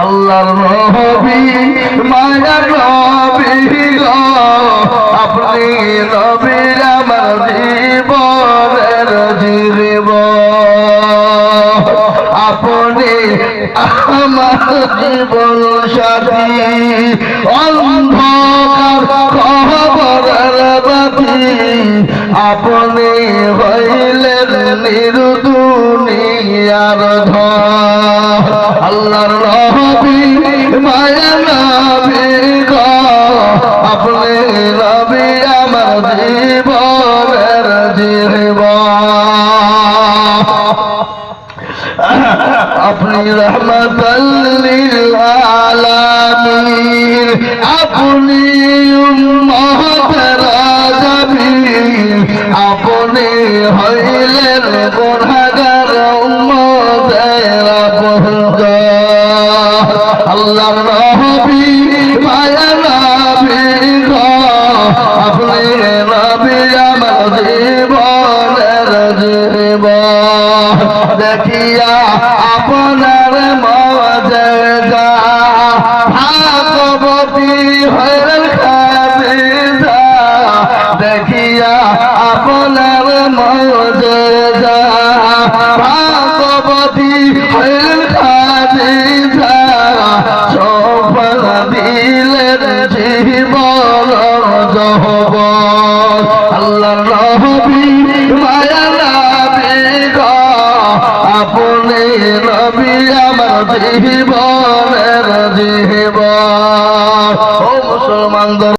আল্লাহর নবী মায়া নবী গো। আপনি নবী আমার জীবনের জীবন। আপনি আমার জীবন সাথী। আপনি হইলেন নিরুদুনিয়ার ধর নবী মায়া আপনি নবী আমার জীবনের জীবন আপনি আলামিন। আপনি হইলেন গুনাহগার উম্মতের আপনজন আল্লাহর নবী মায়া নবী আপনি নবী আমার জীবনের জীবন দেখিয়া আপনার মজে ভাগবতী হইল দেখিয়া আপনার মজে দিলেন জীবন জহবন আল্লাহ নবী মায়া নবী গো। আপনি নবী আমার জীবনের জীবন ও মুসলমান